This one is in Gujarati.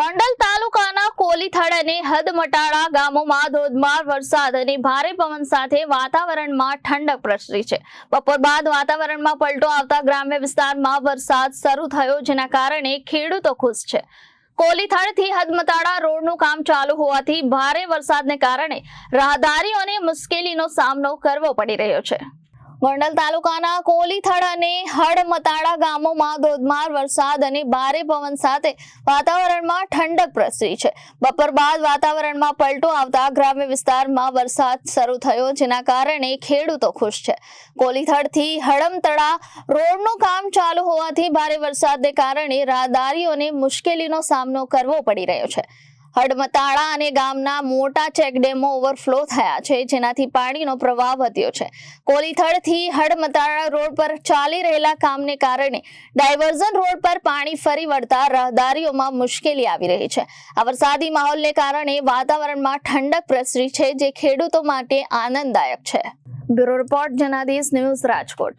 ગોંડલ તાલુકાના કોલીથડ અને હદમટાળા ગામોમાં ધોધમાર વરસાદ અને ભારે પવન સાથે વાતાવરણમાં ઠંડક પ્રસરી છે. બપોર બાદ વાતાવરણમાં પલટો આવતા ગ્રામ્ય વિસ્તારમાં વરસાદ શરૂ થયો, જેના કારણે ખેડૂતો ખુશ છે. કોલીથડથી હદમતાળા રોડનું કામ ચાલુ હોવાથી ભારે વરસાદને કારણે રાહદારીઓને મુશ્કેલીનો સામનો કરવો પડી રહ્યો છે. ગોંડલ તાલુકાના કોલીથડ અને હડમતાળા ગામોમાં ધોધમાર વરસાદ અને ભારે પવન સાથે વાતાવરણમાં ઠંડક પ્રસરી છે. બપોર બાદ વાતાવરણમાં પલટો આવતા ગ્રામ્ય વિસ્તારમાં વરસાદ શરૂ થયો, જેના કારણે ખેડૂતો ખુશ છે. કોલીથડથી હડમતળા રોડનું કામ ચાલુ હોવાથી ભારે વરસાદને કારણે રાહદારીઓને મુશ્કેલીનો સામનો કરવો પડી રહ્યો છે. હડમતાળા અને ગામના મોટા ચેકડેમો ઓવરફ્લો થયા છે, જેનાથી પાણીનો પ્રવાહ વધ્યો છે. કોલીથળથી હડમતાળા રોડ પર ચાલી રહેલા કામને કારણે ડાયવર્ઝન રોડ પર પાણી ફરી વળતા રહદારીઓમાં મુશ્કેલી આવી રહી છે. આ વરસાદી માહોલને કારણે વાતાવરણમાં ઠંડક પ્રસરી છે, જે ખેડૂતો માટે આનંદદાયક છે. Bureau report, Janadesh news Rajkot.